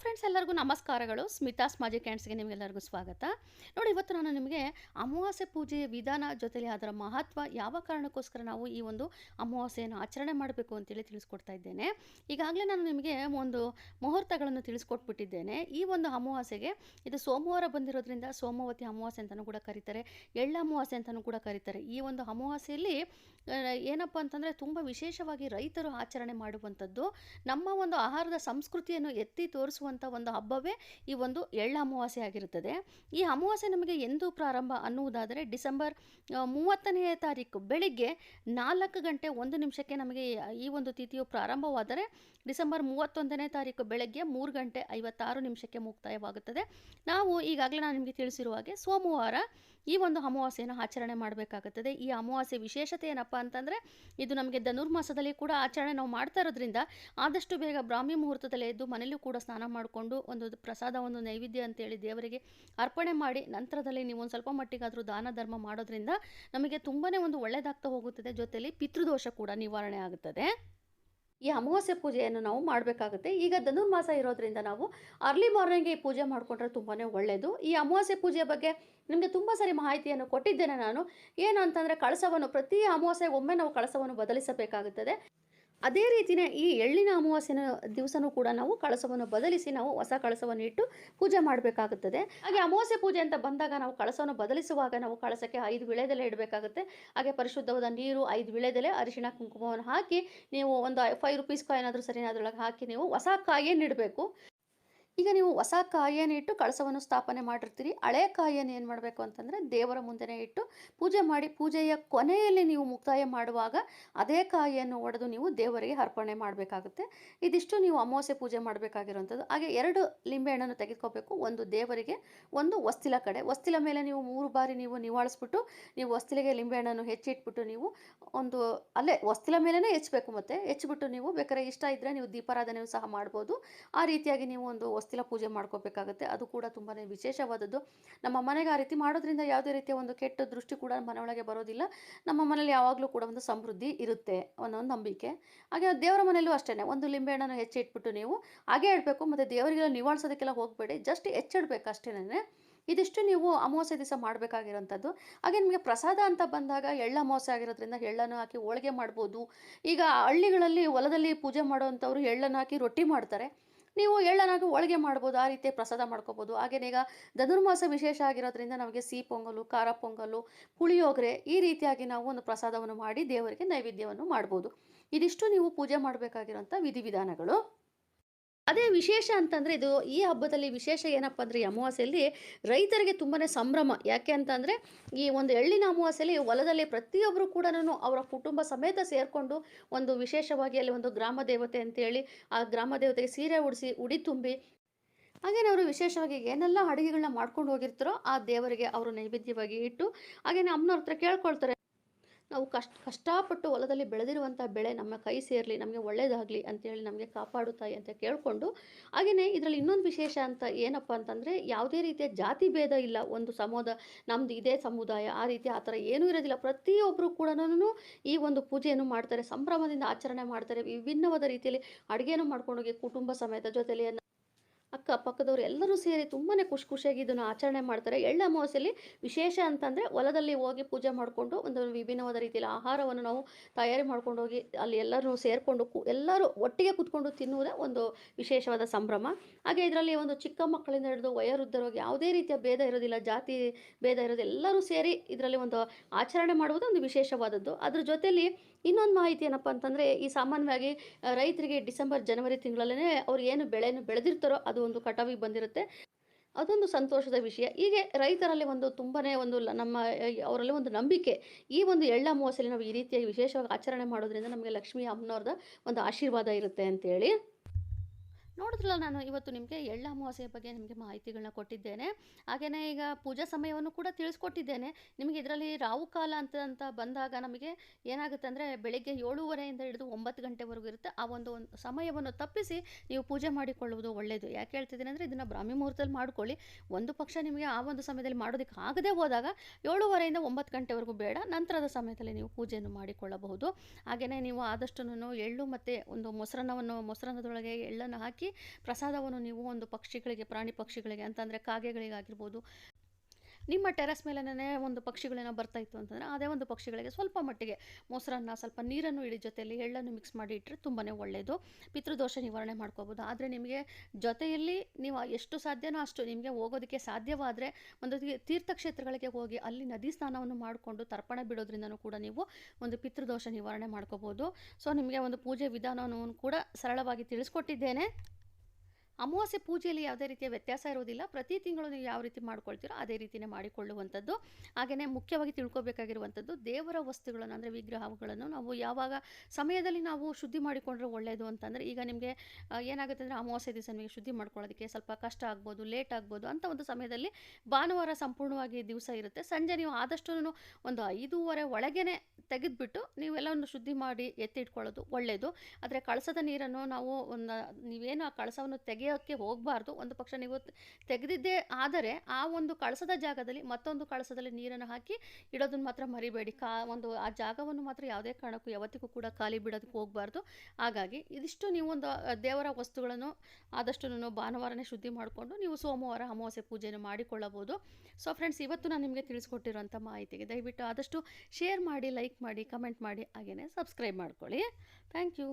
Friends ಎಲ್ಲರಿಗೂ ನಮಸ್ಕಾರಗಳು. ಸ್ಮಿತಾಸ್ ಮಾಜಿ ಕ್ಯಾಂಡ್ಸ್ಗೆ ನಿಮಗೆಲ್ಲರಿಗೂ ಸ್ವಾಗತ. ನೋಡಿ, ಇವತ್ತು ನಾನು ನಿಮಗೆ ಅಮಾವಾಸ್ಯೆ ಪೂಜೆಯ ವಿಧಾನ ಜೊತೆಲಿ ಅದರ ಮಹತ್ವ ಯಾವ ಕಾರಣಕ್ಕೋಸ್ಕರ ನಾವು ಈ ಒಂದು ಅಮಾವಾಸ್ಯೆಯನ್ನು ಆಚರಣೆ ಮಾಡಬೇಕು ಅಂತೇಳಿ ತಿಳಿಸ್ಕೊಡ್ತಾ ಇದ್ದೇನೆ. ಈಗಾಗಲೇ ನಾನು ನಿಮಗೆ ಒಂದು ಮುಹೂರ್ತಗಳನ್ನು ತಿಳಿಸ್ಕೊಟ್ಬಿಟ್ಟಿದ್ದೇನೆ. ಈ ಒಂದು ಅಮಾವಾಸ್ಯೆಗೆ ಇದು ಸೋಮವಾರ ಬಂದಿರೋದ್ರಿಂದ ಸೋಮವತಿ ಅಮಾವಾಸ್ಯೆ ಅಂತಲೂ ಕೂಡ ಕರೀತಾರೆ, ಎಳ್ಳ ಅಮಾವಾಸ್ಯೆ ಅಂತಲೂ ಕೂಡ ಕರೀತಾರೆ. ಈ ಒಂದು ಅಮಾವಾಸ್ಯೆಯಲ್ಲಿ ಏನಪ್ಪ ಅಂತಂದರೆ ತುಂಬ ವಿಶೇಷವಾಗಿ ರೈತರು ಆಚರಣೆ ಮಾಡುವಂಥದ್ದು, ನಮ್ಮ ಒಂದು ಆಹಾರದ ಸಂಸ್ಕೃತಿಯನ್ನು ಎತ್ತಿ ತೋರಿಸುವಂಥ ಒಂದು ಹಬ್ಬವೇ ಈ ಒಂದು ಎಳ್ಳ ಅಮಾವಾಸ್ಯೆ ಆಗಿರುತ್ತದೆ. ಈ ಅಮಾವಾಸ್ಯೆ ನಮಗೆ ಎಂದು ಪ್ರಾರಂಭ ಅನ್ನುವುದಾದರೆ ಡಿಸೆಂಬರ್ ಮೂವತ್ತನೆಯ ತಾರೀಕು ಬೆಳಿಗ್ಗೆ ನಾಲ್ಕು ಗಂಟೆ ಒಂದು ನಿಮಿಷಕ್ಕೆ ನಮಗೆ ಈ ಒಂದು ತಿಥಿಯು ಪ್ರಾರಂಭವಾದರೆ ಡಿಸೆಂಬರ್ ಮೂವತ್ತೊಂದನೇ ತಾರೀಕು ಬೆಳಗ್ಗೆ ಮೂರು ಗಂಟೆ ಐವತ್ತಾರು ನಿಮಿಷಕ್ಕೆ ಮುಕ್ತಾಯವಾಗುತ್ತದೆ. ನಾವು ಈಗಾಗಲೇ ನಾನು ನಿಮಗೆ ತಿಳಿಸಿರುವ ಹಾಗೆ ಸೋಮವಾರ ಈ ಒಂದು ಅಮಾವಾಸ್ಯೆಯನ್ನು ಆಚರಣೆ ಮಾಡಬೇಕಾಗುತ್ತದೆ. ಈ ಅಮಾವಾಸ್ಯೆ ವಿಶೇಷತೆ ಏನಪ್ಪ ಅಂತಂದರೆ ಇದು ನಮಗೆ ಧನುರ್ಮಾಸದಲ್ಲಿ ಕೂಡ ಆಚರಣೆ ನಾವು ಮಾಡ್ತಾ ಇರೋದ್ರಿಂದ ಆದಷ್ಟು ಬೇಗ ಬ್ರಾಹ್ಮಿ ಮುಹೂರ್ತದಲ್ಲಿ ಎದ್ದು ಮನೆಯಲ್ಲೂ ಕೂಡ ಸ್ನಾನ ಮಾಡಿಕೊಂಡು ಒಂದು ಪ್ರಸಾದ, ಒಂದು ನೈವೇದ್ಯ ಅಂತೇಳಿ ದೇವರಿಗೆ ಅರ್ಪಣೆ ಮಾಡಿ ನಂತರದಲ್ಲಿ ನೀವು ಒಂದು ಸ್ವಲ್ಪ ಮಟ್ಟಿಗಾದರೂ ದಾನ, ಧರ್ಮ ಮಾಡೋದ್ರಿಂದ ನಮಗೆ ತುಂಬಾ ಒಂದು ಒಳ್ಳೆಯದಾಗ್ತಾ ಹೋಗುತ್ತದೆ. ಜೊತೆಯಲ್ಲಿ ಪಿತೃದೋಷ ಕೂಡ ನಿವಾರಣೆ ಆಗುತ್ತದೆ. ಈ ಅಮಾವಾಸ್ಯೆ ಪೂಜೆಯನ್ನು ನಾವು ಮಾಡಬೇಕಾಗುತ್ತೆ. ಈಗ ಧನುರ್ಮಾಸ ಇರೋದ್ರಿಂದ ನಾವು ಅರ್ಲಿ ಮಾರ್ನಿಂಗ್ ಈ ಪೂಜೆ ಮಾಡಿಕೊಂಡ್ರೆ ತುಂಬಾ ಒಳ್ಳೆಯದು ಈ ಅಮಾವಾಸ್ಯೆ ಪೂಜೆಯ ಬಗ್ಗೆ ನಿಮಗೆ ತುಂಬ ಸರಿ ಮಾಹಿತಿಯನ್ನು ಕೊಟ್ಟಿದ್ದೇನೆ ನಾನು. ಏನು ಅಂತಂದರೆ ಕಳಸವನ್ನು, ಪ್ರತಿ ಅಮಾವಾಸ್ಯೆಗೆ ಒಮ್ಮೆ ನಾವು ಕಳಸವನ್ನು ಬದಲಿಸಬೇಕಾಗುತ್ತದೆ. ಅದೇ ರೀತಿಯೇ ಈ ಎಳ್ಳಿನ ಅಮಾವಾಸ್ಯನ ದಿವಸನೂ ಕೂಡ ನಾವು ಕಳಸವನ್ನು ಬದಲಿಸಿ ನಾವು ಹೊಸ ಕಳಸವನ್ನು ಇಟ್ಟು ಪೂಜೆ ಮಾಡಬೇಕಾಗುತ್ತದೆ. ಹಾಗೆ ಅಮಾವಾಸ್ಯೆ ಪೂಜೆ ಅಂತ ಬಂದಾಗ ನಾವು ಕಳಸವನ್ನು ಬದಲಿಸುವಾಗ ನಾವು ಕಳಸಕ್ಕೆ ಐದು ವಿಳೆದೆಲೆ ಇಡಬೇಕಾಗುತ್ತೆ. ಹಾಗೆ ಪರಿಶುದ್ಧವಾದ ನೀರು ಐದು ವಿಳೆದೆಲೆ, ಅರಿಶಿಣ, ಕುಂಕುಮವನ್ನು ಹಾಕಿ ನೀವು ಒಂದು ಫೈವ್ ರುಪೀಸ್ ಕಾಯಿನ್ ಆದರೂ ಸರಿ ಅದರೊಳಗೆ ಹಾಕಿ ನೀವು ಹೊಸ ಕಾಯಿಯನ್ನು ಇಡಬೇಕು. ಈಗ ನೀವು ಹೊಸ ಕಾಯಿಯನ್ನು ಇಟ್ಟು ಕಳಸವನ್ನು ಸ್ಥಾಪನೆ ಮಾಡಿರ್ತೀರಿ. ಹಳೆ ಕಾಯಿಯನ್ನು ಏನು ಮಾಡಬೇಕು ಅಂತಂದರೆ ದೇವರ ಮುಂದೆನೇ ಇಟ್ಟು ಪೂಜೆ ಮಾಡಿ, ಪೂಜೆಯ ಕೊನೆಯಲ್ಲಿ ನೀವು ಮುಕ್ತಾಯ ಮಾಡುವಾಗ ಅದೇ ಕಾಯಿಯನ್ನು ಒಡೆದು ನೀವು ದೇವರಿಗೆ ಅರ್ಪಣೆ ಮಾಡಬೇಕಾಗುತ್ತೆ. ಇದಿಷ್ಟು ನೀವು ಅಮಾವಾಸ್ಯೆ ಪೂಜೆ ಮಾಡಬೇಕಾಗಿರುವಂಥದ್ದು. ಹಾಗೆ ಎರಡು ಲಿಂಬೆಹಣ್ಣನ್ನು ತೆಗೆದುಕೋಬೇಕು. ಒಂದು ದೇವರಿಗೆ, ಒಂದು ವಸ್ತಿಲ ಕಡೆ. ವಸ್ತಿಲ ಮೇಲೆ ನೀವು ಮೂರು ಬಾರಿ ನೀವು ನಿವಾಳಿಸ್ಬಿಟ್ಟು ನೀವು ವಸ್ತಿಲಿಗೆ ಲಿಂಬೆಹಣ್ಣನ್ನು ಹೆಚ್ಚಿಟ್ಬಿಟ್ಟು ನೀವು ಒಂದು, ಅಲ್ಲೇ ವಸ್ತಿಲ ಮೇಲೇ ಹೆಚ್ಚಬೇಕು ಮತ್ತೆ. ಹೆಚ್ಚಿಬಿಟ್ಟು ನೀವು ಬೇಕಾದ್ರೆ ಇಷ್ಟ ಇದ್ದರೆ ನೀವು ದೀಪಾರಾಧನೆಯೂ ಸಹ ಮಾಡ್ಬೋದು. ಆ ರೀತಿಯಾಗಿ ನೀವು ಒಂದು ವಸ್ತಿಲ ಪೂಜೆ ಮಾಡ್ಕೋಬೇಕಾಗುತ್ತೆ. ಅದು ಕೂಡ ತುಂಬಾ ವಿಶೇಷವಾದದ್ದು. ನಮ್ಮ ಮನೆಗೆ ಆ ರೀತಿ ಮಾಡೋದ್ರಿಂದ ಯಾವುದೇ ರೀತಿಯ ಒಂದು ಕೆಟ್ಟ ದೃಷ್ಟಿ ಕೂಡ ಮನೆಯೊಳಗೆ ಬರೋದಿಲ್ಲ. ನಮ್ಮ ಮನೇಲಿ ಯಾವಾಗಲೂ ಕೂಡ ಒಂದು ಸಮೃದ್ಧಿ ಇರುತ್ತೆ ಅನ್ನೋ ಒಂದು ನಂಬಿಕೆ. ಹಾಗೆ ದೇವರ ಮನೆಯಲ್ಲೂ ಅಷ್ಟೇ ಒಂದು ಲಿಂಬೆಹಣ್ಣನ್ನು ಹೆಚ್ಚಿಟ್ಬಿಟ್ಟು ನೀವು ಹಾಗೆ ಇಡಬೇಕು, ಮತ್ತು ದೇವರಿಗೆಲ್ಲ ನಿವಾಳಿಸೋದಕ್ಕೆಲ್ಲ ಹೋಗಬೇಡಿ. ಜಸ್ಟ್ ಹೆಚ್ಚಿಡ್ಬೇಕು ಅಷ್ಟೇನೆ. ಇದಿಷ್ಟು ನೀವು ಅಮಾವಾಸ್ಯೆ ದಿವಸ ಮಾಡಬೇಕಾಗಿರೋಂಥದ್ದು. ಹಾಗೆ ನಿಮಗೆ ಪ್ರಸಾದ ಅಂತ ಬಂದಾಗ ಎಳ್ಳ ಅಮಾವಾಸ್ಯೆ ಆಗಿರೋದ್ರಿಂದ ಎಳ್ಳನ್ನು ಹಾಕಿ ಹೋಳಿಗೆ ಮಾಡ್ಬೋದು. ಈಗ ಹಳ್ಳಿಗಳಲ್ಲಿ ಹೊಲದಲ್ಲಿ ಪೂಜೆ ಮಾಡೋವಂಥವ್ರು ಎಳ್ಳನ್ನು ಹಾಕಿ ರೊಟ್ಟಿ ಮಾಡ್ತಾರೆ. ನೀವು ಎಳ್ಳನಾಗಿ ಹೋಳಿಗೆ ಮಾಡ್ಬೋದು, ಆ ರೀತಿ ಪ್ರಸಾದ ಮಾಡ್ಕೋಬೋದು. ಹಾಗೆಯೇ ಈಗ ಧನುರ್ಮಾಸ ವಿಶೇಷ ಆಗಿರೋದ್ರಿಂದ ನಮಗೆ ಸಿಹಿ ಪೊಂಗಲು, ಖಾರ ಪೊಂಗಲು, ಪುಳಿಯೋಗರೆ ಈ ರೀತಿಯಾಗಿ ನಾವು ಒಂದು ಪ್ರಸಾದವನ್ನು ಮಾಡಿ ದೇವರಿಗೆ ನೈವೇದ್ಯವನ್ನು ಮಾಡ್ಬೋದು. ಇದಿಷ್ಟು ನೀವು ಪೂಜೆ ಮಾಡಬೇಕಾಗಿರೋಂಥ ವಿಧಿವಿಧಾನಗಳು. ಅದೇ ವಿಶೇಷ ಅಂತಂದರೆ ಇದು ಈ ಹಬ್ಬದಲ್ಲಿ ವಿಶೇಷ ಏನಪ್ಪ ಅಂದರೆ ಈ ಅಮಾವಾಸ್ಯೆಯಲ್ಲಿ ರೈತರಿಗೆ ತುಂಬಾ ಸಂಭ್ರಮ. ಯಾಕೆ ಅಂತಂದರೆ ಈ ಒಂದು ಎಳ್ಳಿನ ಅಮಾವಾಸ್ಯೆಯಲ್ಲಿ ಹೊಲದಲ್ಲಿ ಪ್ರತಿಯೊಬ್ಬರು ಕೂಡ ಅವರ ಕುಟುಂಬ ಸಮೇತ ಸೇರಿಕೊಂಡು ಒಂದು ವಿಶೇಷವಾಗಿ ಅಲ್ಲಿ ಒಂದು ಗ್ರಾಮ ದೇವತೆ ಅಂತೇಳಿ ಆ ಗ್ರಾಮ ದೇವತೆಗೆ ಸೀರೆ ಉಡಿಸಿ, ಉಡಿ ತುಂಬಿ, ಹಾಗೇನೆ ಅವರು ವಿಶೇಷವಾಗಿ ಏನೆಲ್ಲ ಅಡುಗೆಗಳನ್ನ ಮಾಡ್ಕೊಂಡು ಹೋಗಿರ್ತಾರೋ ಆ ದೇವರಿಗೆ ಅವರು ನೈವೇದ್ಯವಾಗಿ ಇಟ್ಟು ಹಾಗೇನೆ ಅಮ್ಮನವ್ರ ಹತ್ರ ಕೇಳ್ಕೊಳ್ತಾರೆ. ನಾವು ಕಷ್ಟ, ಕಷ್ಟಪಟ್ಟು ಹೊಲದಲ್ಲಿ ಬೆಳೆದಿರುವಂಥ ಬೆಳೆ ನಮ್ಮ ಕೈ ಸೇರಲಿ, ನಮಗೆ ಒಳ್ಳೆಯದಾಗಲಿ ಅಂತೇಳಿ ನಮಗೆ ಕಾಪಾಡು ತಾಯಿ ಅಂತ ಕೇಳಿಕೊಂಡು ಹಾಗೆಯೇ ಇದರಲ್ಲಿ ಇನ್ನೊಂದು ವಿಶೇಷ ಅಂತ ಏನಪ್ಪ ಅಂತಂದರೆ ಯಾವುದೇ ರೀತಿಯ ಜಾತಿ ಭೇದ ಇಲ್ಲ. ಒಂದು ಸಮುದಾಯ ನಮ್ಮದು ಇದೇ ಸಮುದಾಯ, ಆ ರೀತಿ ಆ ಥರ ಏನೂ ಇರೋದಿಲ್ಲ. ಪ್ರತಿಯೊಬ್ಬರು ಕೂಡ ಈ ಒಂದು ಪೂಜೆಯನ್ನು ಮಾಡ್ತಾರೆ, ಸಂಭ್ರಮದಿಂದ ಆಚರಣೆ ಮಾಡ್ತಾರೆ, ವಿಭಿನ್ನವಾದ ರೀತಿಯಲ್ಲಿ ಅಡುಗೆಯನ್ನು ಮಾಡ್ಕೊಂಡೋಗಿ ಕುಟುಂಬ ಸಮೇತ ಜೊತೆಲಿ ಅಕ್ಕಪಕ್ಕದವರು ಎಲ್ಲರೂ ಸೇರಿ ತುಂಬಾ ಖುಷಿ ಖುಷಿಯಾಗಿ ಇದನ್ನು ಆಚರಣೆ ಮಾಡ್ತಾರೆ. ಎಳ್ಳ ಅಮಾವಾಸ್ಯೆಯಲ್ಲಿ ವಿಶೇಷ ಅಂತಂದರೆ ಹೊಲದಲ್ಲಿ ಹೋಗಿ ಪೂಜೆ ಮಾಡಿಕೊಂಡು ಒಂದು ವಿಭಿನ್ನವಾದ ರೀತಿಯಲ್ಲಿ ಆಹಾರವನ್ನು ನಾವು ತಯಾರಿ ಮಾಡ್ಕೊಂಡು ಹೋಗಿ ಅಲ್ಲಿ ಎಲ್ಲರೂ ಸೇರಿಕೊಂಡು ಕು ಎಲ್ಲರೂ ಒಟ್ಟಿಗೆ ಕೂತ್ಕೊಂಡು ತಿನ್ನುವುದೇ ಒಂದು ವಿಶೇಷವಾದ ಸಂಭ್ರಮ. ಹಾಗೆ ಇದರಲ್ಲಿ ಒಂದು ಚಿಕ್ಕ ಮಕ್ಕಳಿಂದ ಹಿಡಿದು ವಯೋವೃದ್ಧರೋಗಿ ಯಾವುದೇ ರೀತಿಯ ಭೇದ ಇರೋದಿಲ್ಲ, ಜಾತಿ ಭೇದ ಇರೋದು ಎಲ್ಲರೂ ಸೇರಿ ಇದರಲ್ಲಿ ಒಂದು ಆಚರಣೆ ಮಾಡುವುದು ಒಂದು ವಿಶೇಷವಾದದ್ದು. ಅದ್ರ ಜೊತೆಲಿ ಇನ್ನೊಂದು ಮಾಹಿತಿ ಏನಪ್ಪ ಅಂತಂದರೆ, ಈ ಸಾಮಾನ್ಯವಾಗಿ ರೈತರಿಗೆ ಡಿಸೆಂಬರ್, ಜನವರಿ ತಿಂಗಳಲ್ಲೇ ಅವ್ರು ಏನು ಬೆಳೆಯನ್ನು ಬೆಳೆದಿರ್ತಾರೋ ಅದು ಒಂದು ಕಟಾವಿಗೆ ಬಂದಿರುತ್ತೆ. ಅದೊಂದು ಸಂತೋಷದ ವಿಷಯ. ಹೀಗೆ ರೈತರಲ್ಲಿ ಒಂದು ತುಂಬನೇ ಒಂದು ನಮ್ಮ ಅವರಲ್ಲಿ ಒಂದು ನಂಬಿಕೆ. ಈ ಒಂದು ಎಳ್ಳ ಮೋಸಲಿ ನಾವು ಈ ರೀತಿಯಾಗಿ ವಿಶೇಷವಾಗಿ ಆಚರಣೆ ಮಾಡೋದ್ರಿಂದ ನಮಗೆ ಲಕ್ಷ್ಮೀ ಅಮ್ಮನವ್ರದ ಒಂದು ಆಶೀರ್ವಾದ ಇರುತ್ತೆ ಅಂತೇಳಿ. ನೋಡಿದ್ರಲ್ಲ ನಾನು ಇವತ್ತು ನಿಮಗೆ ಎಳ್ಳ ಅಮಾವಾಸ್ಯೆಯ ಬಗ್ಗೆ ನಿಮಗೆ ಮಾಹಿತಿಗಳನ್ನ ಕೊಟ್ಟಿದ್ದೇನೆ. ಹಾಗೆಯೇ ಈಗ ಪೂಜಾ ಸಮಯವನ್ನು ಕೂಡ ತಿಳಿಸ್ಕೊಟ್ಟಿದ್ದೇನೆ. ನಿಮಗೆ ಇದರಲ್ಲಿ ರಾವು ಕಾಲ ಅಂತ ಅಂತ ಬಂದಾಗ ನಮಗೆ ಏನಾಗುತ್ತೆ ಅಂದರೆ ಬೆಳಗ್ಗೆ ಏಳೂವರೆಯಿಂದ ಹಿಡಿದು ಒಂಬತ್ತು ಗಂಟೆವರೆಗೂ ಇರುತ್ತೆ. ಆ ಒಂದು ಒಂದು ಸಮಯವನ್ನು ತಪ್ಪಿಸಿ ನೀವು ಪೂಜೆ ಮಾಡಿಕೊಳ್ಳುವುದು ಒಳ್ಳೆಯದು ಯಾಕೆ ಹೇಳ್ತಿದ್ದೀನಿ ಅಂದರೆ ಇದನ್ನು ಬ್ರಾಹ್ಮಿ ಮುಹೂರ್ತದಲ್ಲಿ ಮಾಡ್ಕೊಳ್ಳಿ. ಒಂದು ಪಕ್ಷ ನಿಮಗೆ ಆ ಒಂದು ಸಮಯದಲ್ಲಿ ಮಾಡೋದಕ್ಕೆ ಆಗದೇ ಹೋದಾಗ ಏಳುವರೆಯಿಂದ ಒಂಬತ್ತು ಗಂಟೆವರೆಗೂ ಬೇಡ. ನಂತರದ ಸಮಯದಲ್ಲಿ ನೀವು ಪೂಜೆಯನ್ನು ಮಾಡಿಕೊಳ್ಳಬಹುದು. ಹಾಗೆಯೇ ನೀವು ಆದಷ್ಟು ಎಳ್ಳು ಮತ್ತು ಒಂದು ಮೊಸರನ್ನವನ್ನು ಮೊಸರನ್ನದೊಳಗೆ ಎಳ್ಳನ್ನು ಹಾಕಿ ಹಾಕಿ ಪ್ರಸಾದವನ್ನು ನೀವು ಒಂದು ಪಕ್ಷಿಗಳಿಗೆ, ಪ್ರಾಣಿ ಪಕ್ಷಿಗಳಿಗೆ ಅಂತಂದರೆ ಕಾಗೆಗಳಿಗಾಗಿರ್ಬೋದು. ನಿಮ್ಮ ಟೆರಸ್ ಮೇಲೇ ಒಂದು ಪಕ್ಷಿಗಳೇನೋ ಬರ್ತಾ ಇತ್ತು ಅಂತಂದರೆ ಅದೇ ಒಂದು ಪಕ್ಷಿಗಳಿಗೆ ಸ್ವಲ್ಪ ಮಟ್ಟಿಗೆ ಮೊಸರನ್ನ, ಸ್ವಲ್ಪ ನೀರನ್ನು ಇಳಿ ಜೊತೆಯಲ್ಲಿ ಎಳ್ಳನ್ನು ಮಿಕ್ಸ್ ಮಾಡಿ ಇಟ್ಟರೆ ತುಂಬಾ ಒಳ್ಳೆಯದು ಪಿತೃದೋಷ ನಿವಾರಣೆ ಮಾಡ್ಕೋಬೋದು. ಆದರೆ ನಿಮಗೆ ಜೊತೆಯಲ್ಲಿ ನೀವು ಎಷ್ಟು ಸಾಧ್ಯನೋ ಅಷ್ಟು ನಿಮಗೆ ಹೋಗೋದಕ್ಕೆ ಸಾಧ್ಯವಾದರೆ ಒಂದು ತೀರ್ಥಕ್ಷೇತ್ರಗಳಿಗೆ ಹೋಗಿ ಅಲ್ಲಿ ನದಿ ಸ್ನಾನವನ್ನು ಮಾಡಿಕೊಂಡು ತರ್ಪಣ ಬಿಡೋದ್ರಿಂದನೂ ಕೂಡ ನೀವು ಒಂದು ಪಿತೃದೋಷ ನಿವಾರಣೆ ಮಾಡ್ಕೋಬೋದು. ಸೊ ನಿಮಗೆ ಒಂದು ಪೂಜೆ ವಿಧಾನವನ್ನು ಕೂಡ ಸರಳವಾಗಿ ತಿಳಿಸ್ಕೊಟ್ಟಿದ್ದೇನೆ. ಅಮಾವಾಸ್ಯೆ ಪೂಜೆಯಲ್ಲಿ ಯಾವುದೇ ರೀತಿಯ ವ್ಯತ್ಯಾಸ ಇರೋದಿಲ್ಲ. ಪ್ರತಿ ತಿಂಗಳು ನೀವು ಯಾವ ರೀತಿ ಮಾಡ್ಕೊಳ್ತೀರೋ ಅದೇ ರೀತಿಯೇ ಮಾಡಿಕೊಳ್ಳುವಂಥದ್ದು. ಹಾಗೆಯೇ ಮುಖ್ಯವಾಗಿ ತಿಳ್ಕೊಬೇಕಾಗಿರುವಂಥದ್ದು ದೇವರ ವಸ್ತುಗಳನ್ನು ಅಂದರೆ ವಿಗ್ರಹಗಳನ್ನು ನಾವು ಯಾವಾಗ ಸಮಯದಲ್ಲಿ ನಾವು ಶುದ್ಧಿ ಮಾಡಿಕೊಂಡ್ರೆ ಒಳ್ಳೆಯದು ಅಂತಂದರೆ ಈಗ ನಿಮಗೆ ಏನಾಗುತ್ತೆ ಅಂದರೆ ಅಮಾವಾಸ್ಯೆ ದಿವಸ ನಿಮಗೆ ಶುದ್ಧಿ ಮಾಡ್ಕೊಳ್ಳೋದಕ್ಕೆ ಸ್ವಲ್ಪ ಕಷ್ಟ ಆಗ್ಬೋದು, ಲೇಟ್ ಆಗ್ಬೋದು ಅಂತ ಒಂದು ಸಮಯದಲ್ಲಿ ಭಾನುವಾರ ಸಂಪೂರ್ಣವಾಗಿ ದಿವಸ ಇರುತ್ತೆ. ಸಂಜೆ ನೀವು ಆದಷ್ಟು ಒಂದು ಐದೂವರೆ ಒಳಗೇನೆ ತೆಗೆದುಬಿಟ್ಟು ನೀವೆಲ್ಲವನ್ನು ಶುದ್ಧಿ ಮಾಡಿ ಎತ್ತಿಟ್ಕೊಳ್ಳೋದು ಒಳ್ಳೆಯದು ಆದರೆ ಕಳಸದ ನೀರನ್ನು ನಾವು ಒಂದು, ನೀವೇನು ಆ ಕಳಸವನ್ನು ತೆಗೆಯೋಕ್ಕೆ ಹೋಗಬಾರ್ದು. ಒಂದು ಪಕ್ಷ ನೀವು ತೆಗೆದಿದ್ದೇ ಆದರೆ ಆ ಒಂದು ಕಳಸದ ಜಾಗದಲ್ಲಿ ಮತ್ತೊಂದು ಕಳಸದಲ್ಲಿ ನೀರನ್ನು ಹಾಕಿ ಇಡೋದನ್ನು ಮಾತ್ರ ಮರಿಬೇಡಿ. ಕಾ, ಒಂದು ಆ ಜಾಗವನ್ನು ಮಾತ್ರ ಯಾವುದೇ ಕಾರಣಕ್ಕೂ ಯಾವತ್ತಿಗೂ ಕೂಡ ಖಾಲಿ ಬಿಡೋದಕ್ಕೆ ಹೋಗಬಾರ್ದು. ಹಾಗಾಗಿ ಇದಿಷ್ಟು ನೀವು ಒಂದು ದೇವರ ವಸ್ತುಗಳನ್ನು ಆದಷ್ಟು ಭಾನುವಾರನೇ ಶುದ್ಧಿ ಮಾಡಿಕೊಂಡು ನೀವು ಸೋಮವಾರ ಅಮಾವಾಸ್ಯೆ ಪೂಜೆಯನ್ನು ಮಾಡಿಕೊಳ್ಳಬಹುದು. ಸೊ ಫ್ರೆಂಡ್ಸ್ ಇವತ್ತು ನಾನು ನಿಮಗೆ ತಿಳಿಸ್ಕೊಟ್ಟಿರುವಂಥ ಮಾಹಿತಿಗೆ ದಯವಿಟ್ಟು ಆದಷ್ಟು ಶೇರ್ ಮಾಡಿ, ಲೈಕ್ ಮಾಡಿ, ಕಮೆಂಟ್ ಮಾಡಿ ಹಾಗೆಯೇ ಸಬ್ಸ್ಕ್ರೈಬ್ ಮಾಡ್ಕೊಳ್ಳಿ. Thank you